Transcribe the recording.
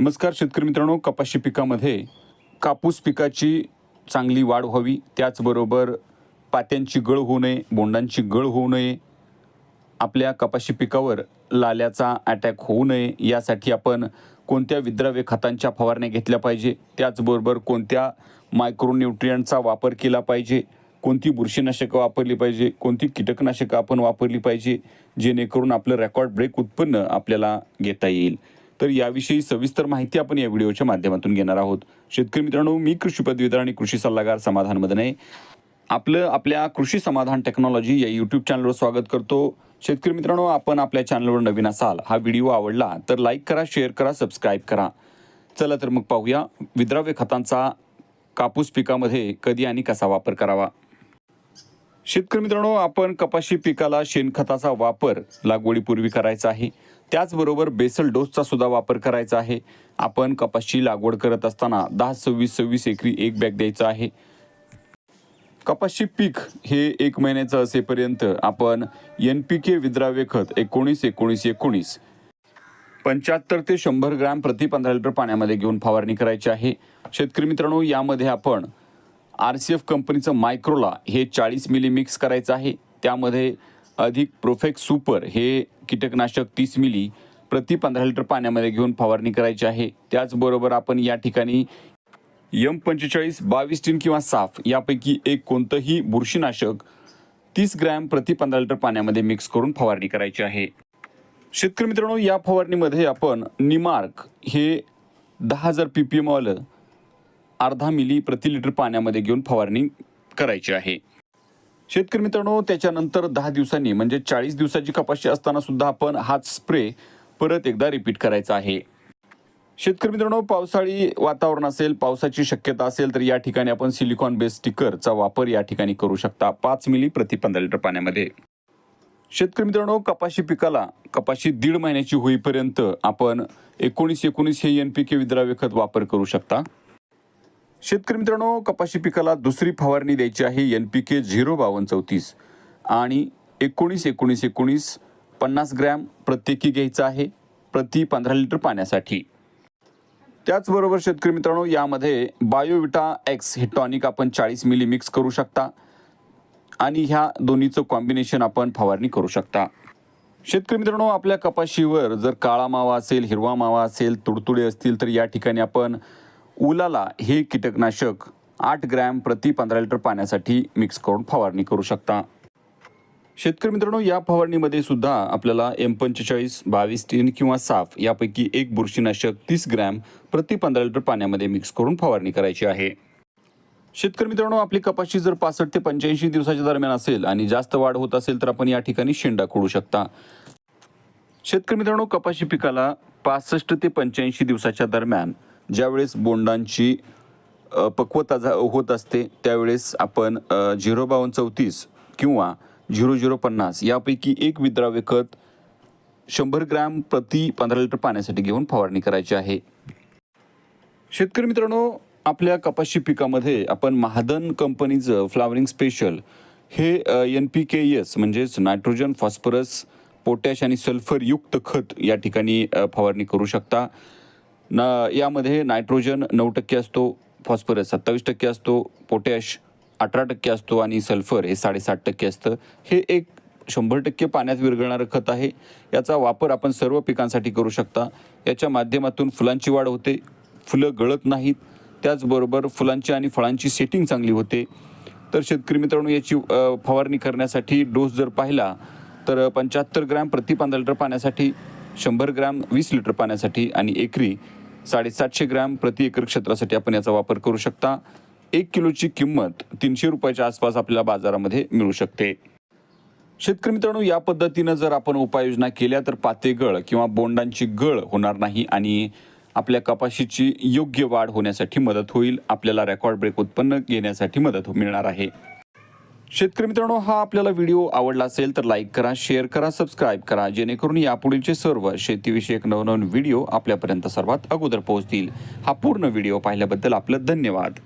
नमस्कार शेतकरी मित्रांनो कपाशी पिकामध्ये कापूस पिकाची चांगली वाढ व्हावी त्याचबरोबर पात्यांची गळ होऊ नये बोंडांची गळ होऊ नये आपल्या कपाशी पिकावर लाल्याचा अटॅक होऊ नये यासाठी आपण कोणत्या विद्राव्य खतांच्या फवारण्या घेतल्या पाहिजे त्याचबरोबर कोणत्या मायक्रोन्यूट्रियंटचा वापर केला पाहिजे कोणती बुरशीनाशकं वापरली पाहिजे कोणती कीटकनाशकं आपण वापरली पाहिजे जेणेकरून आपलं रेकॉर्ड ब्रेक उत्पन्न आपल्याला घेता येईल. तर याविषयी सविस्तर माहिती आपण या व्हिडिओच्या माध्यमातून घेणार आहोत. शेतकरी मित्रांनो मी कृषी पदवीधर आणि कृषी सल्लागार समाधान मदने. आपलं आपल्या कृषी समाधान टेक्नॉलॉजी या यूट्यूब चॅनलवर स्वागत करतो. शेतकरी मित्रांनो आपण आपल्या चॅनलवर नवीन असाल हा व्हिडिओ आवडला तर लाईक करा शेअर करा सबस्क्राईब करा. चला तर मग पाहूया विद्राव्य खतांचा कापूस पिकामध्ये कधी आणि कसा वापर करावा. शेतकरी मित्रांनो आपण कपाशी पिकाला शेणखताचा वापर लागवडीपूर्वी करायचा आहे. त्याचबरोबर बेसल डोसचा सुद्धा वापर करायचा आहे. आपण कपाशी लागवड करत असताना दहा सव्वीस सव्वीस एकरी एक बॅग द्यायचा आहे. कपाशी पीक हे एक महिन्याचं असेपर्यंत आपण एन पी के विद्राव्य खत एकोणीस एकोणीस एकोणीस पंच्याहत्तर ते शंभर ग्रॅम प्रति पंधरा लिटर पाण्यामध्ये घेऊन फवारणी करायची आहे. शेतकरी मित्रांनो यामध्ये आपण आर सी एफ कंपनीचं मायक्रोला हे चाळीस मिली मिक्स करायचं आहे. त्यामध्ये अधिक प्रोफेक्स सुपर हे कीटकनाशक तीस मिली प्रति पंधरा लिटर पाण्यामध्ये घेऊन फवारणी करायची आहे. त्याचबरोबर आपण या ठिकाणी यम पंचेचाळीस बावीस टीन किंवा साफ यापैकी एक कोणतंही बुरशीनाशक तीस ग्रॅम प्रति पंधरा लिटर पाण्यामध्ये मिक्स करून फवारणी करायची आहे. शेतकरी मित्रांनो या फवारणीमध्ये आपण निमार्क हे दहा हजार पी पी एमवालं अर्धा मिली प्रति लिटर पाण्यामध्ये घेऊन फवारणी करायची आहे. शेतकरी मित्रांनो त्याच्यानंतर दहा दिवसांनी म्हणजे चाळीस दिवसाची कपाशी असताना सुद्धा आपण हाच स्प्रे परत एकदा रिपीट करायचा आहे. शेतकरी मित्रांनो पावसाळी वातावरण असेल पावसाची शक्यता असेल तर या ठिकाणी आपण सिलिकॉन बेस स्टिकरचा वापर या ठिकाणी करू शकता. पाच मिली प्रति पंधरा लिटर पाण्यामध्ये. शेतकरी मित्रांनो कपाशी पिकाला कपाशी दीड महिन्याची होईपर्यंत आपण एकोणीस एकोणीस हे एन पी के विद्राव्य खत वापर करू शकता. शेतकरी मित्रांनो कपाशी पिकाला दुसरी फवारणी द्यायची आहे. एन पी के झिरो बावन्न चौतीस आणि एकोणीस एकोणीस एकोणीस पन्नास ग्रॅम प्रत्येकी घ्यायचं आहे. प्रति पंधरा लिटर पाण्यासाठी. त्याचबरोबर शेतकरी मित्रांनो यामध्ये बायोविटा एक्स हे टॉनिक आपण चाळीस मिली मिक्स करू शकता आणि ह्या दोन्हीचं कॉम्बिनेशन आपण फवारणी करू शकता. शेतकरी मित्रांनो आपल्या कपाशीवर जर काळा मावा असेल हिरवा मावा असेल तुडतुडे असतील तर या ठिकाणी आपण उलाला हे कीटकनाशक आठ ग्रॅम प्रति पंधरा लिटर पाण्यासाठी मिक्स करून फवारणी करू शकता. शेतकरी मित्रांनो या फवारणीमध्ये सुद्धा आपल्याला एम पंचेचाळीस बावीस टीन किंवा साफ यापैकी एक बुरशीनाशक तीस ग्रॅम प्रति पंधरा लिटर पाण्यामध्ये मिक्स करून फवारणी करायची आहे. शेतकरी मित्रांनो आपली कपाशी जर पासष्ट ते पंच्याऐंशी दिवसाच्या दरम्यान असेल आणि जास्त वाढ होत असेल तर आपण या ठिकाणी शेंडा खोडू शकता. शेतकरी मित्रांनो कपाशी पिकाला पासष्ट ते पंच्याऐंशी दिवसाच्या दरम्यान ज्यावेळेस बोंडांची पक्वता झा होत असते त्यावेळेस आपण झिरो बावन्न चौतीस किंवा झिरो झिरो पन्नास यापैकी एक विद्राव्य खत शंभर ग्रॅम प्रति पंधरा लिटर पाण्यासाठी घेऊन फवारणी करायची आहे. शेतकरी मित्रांनो आपल्या कपाशी पिकामध्ये आपण महादन कंपनीचं फ्लावरिंग स्पेशल हे एन पी के एस म्हणजेच नायट्रोजन फॉस्फरस पोटॅश आणि सल्फर युक्त खत या ठिकाणी फवारणी करू शकता. न यामध्ये नायट्रोजन नऊ टक्के असतो फॉस्फरस सत्तावीस टक्के असतो पोटॅश अठरा टक्के असतो आणि सल्फर हे साडेसात टक्के असतं. हे एक शंभर टक्के पाण्यात विरघळणारं खत आहे. याचा वापर आपण सर्व पिकांसाठी करू शकता. याच्या माध्यमातून फुलांची वाढ होते. फुलं गळत नाहीत. त्याचबरोबर फुलांची आणि फळांची सेटिंग चांगली होते. तर शेतकरी मित्रांनो याची फवारणी करण्यासाठी डोस जर पाहिला तर पंच्याहत्तर ग्रॅम प्रति पंधरा लिटर पाण्यासाठी शंभर ग्रॅम वीस लिटर पाण्यासाठी आणि एकरी साडेसातशे ग्रॅम प्रति एकर क्षेत्रासाठी आपण याचा वापर करू शकता. एक किलोची किंमत तीनशे रुपयाच्या आसपास आपल्याला बाजारामध्ये मिळू शकते. शेतकरी मित्रांनो या पद्धतीनं जर आपण उपाययोजना केल्या तर पाते गळ किंवा बोंडांची गळ होणार नाही आणि आपल्या कपाशीची योग्य वाढ होण्यासाठी मदत होईल. आपल्याला रेकॉर्ड ब्रेक उत्पन्न घेण्यासाठी मदत हो- मिळणार आहे. शेतकरी मित्रांनो हा आपल्याला व्हिडिओ आवडला असेल तर लाईक करा शेअर करा सबस्क्राईब करा जेणेकरून यापुढीलचे सर्व शेतीविषयक नवनवीन व्हिडिओ आपल्यापर्यंत सर्वात अगोदर पोहोचतील. हा पूर्ण व्हिडिओ पाहिल्याबद्दल आपलं धन्यवाद.